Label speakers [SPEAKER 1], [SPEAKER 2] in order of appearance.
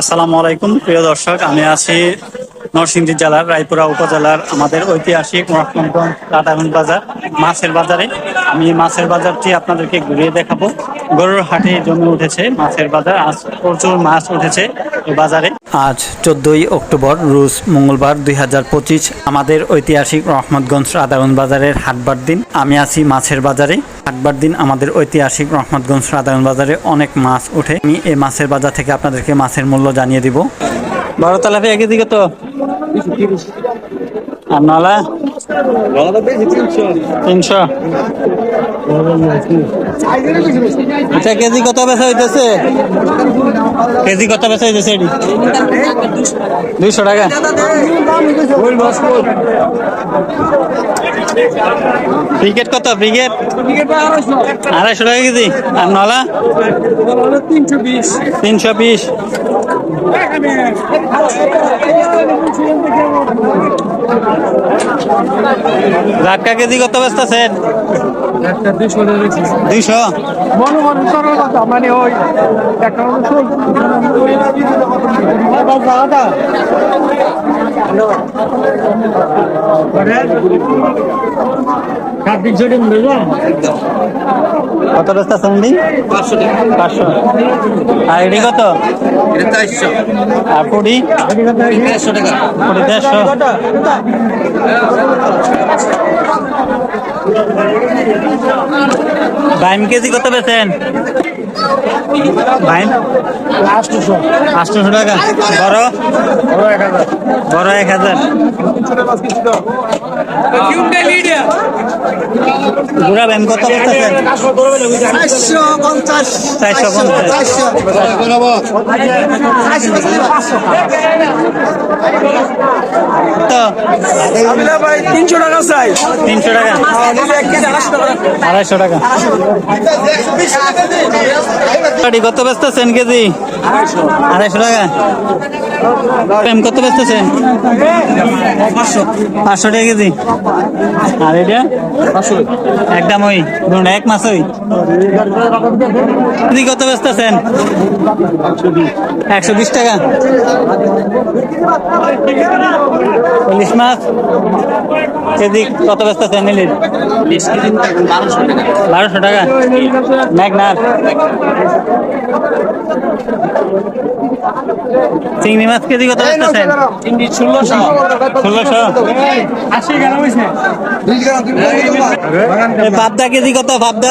[SPEAKER 1] আসসালামু আলাইকুম, প্রিয় দর্শক। আমি আছি নরসিংদী জেলার রায়পুরা উপজেলার আমাদের ঐতিহাসিক মহাত্মগঞ্জ রাধাগঞ্জ বাজার, মাছের বাজারে। আমি মাছের বাজারটি আপনাদেরকে ঘুরিয়ে দেখাবো। গরুর হাটে জমে উঠেছে মাছের বাজার আজ প্রচুর মাছ উঠেছে বাজারে। আজ চোদ্দই অক্টোবর রোজ মঙ্গলবার দুই হাজার পঁচিশ আমাদের ঐতিহাসিক রহমতগঞ্জ রাধাগঞ্জ বাজারের হাটবার দিন। আমি আছি মাছের বাজারে। হাটবার দিন আমাদের ঐতিহাসিক রহমতগঞ্জ রাধাগঞ্জ বাজারে অনেক মাছ ওঠে। আমি এই মাছের বাজার থেকে আপনাদেরকে মাছের মূল্য জানিয়ে দিব। বড় তেলাপিয়া কেজি কত আর নলা? তিনশো। আচ্ছা কেজি কত বেচা হইতেছে? কেজি কত বেচা হইতেছে এটি? দুইশো টাকা। ক্রিকেট কত? ক্রিকেট আড়াইশো টাকা কেজি। আর নলা? তিনশো বিশ। লাটকা কেজি কত ব্যস্ত আছেন দুইশো
[SPEAKER 2] মনে ওই একটা
[SPEAKER 1] কত আছেন এটি পাঁচশো আর এটি কত? আর কুড়ি কুড়ি দেড়শো বাইম কেজি কত বেছেন বাইম? আটশোশো। টাকা। বড়? বড় এক হাজার। গুড়া বাইম কত বেচতেছেন
[SPEAKER 2] চারশো পঞ্চাশ।
[SPEAKER 1] চারশো পঞ্চাশ। তো।
[SPEAKER 2] তিনশো টাকা। চাই
[SPEAKER 1] তিনশো টাকা।
[SPEAKER 2] আড়াইশো টাকা।
[SPEAKER 1] কত বেচতেছেন কেজি আড়াইশো টাকা। প্রেম কত বেচতেছেন পাঁচশো। পাঁচশো টাকা কেজি। আর এটা? একদম ওই, ধরুন এক মাস ওই। কত বেচতেছেন একশো বিশ টাকা। ইলিশ মাছ কেজি কত বেচতেছেন ইলিশ বারোশো টাকা। ম্যাগনার। চিংড়ি মাছ কেজি কত বেচতেছেন
[SPEAKER 2] ষোলোশো।
[SPEAKER 1] ষোলোশো?
[SPEAKER 2] আশি গ্রাম হয়েছে
[SPEAKER 1] পাবদা কেজি কত? পাবদা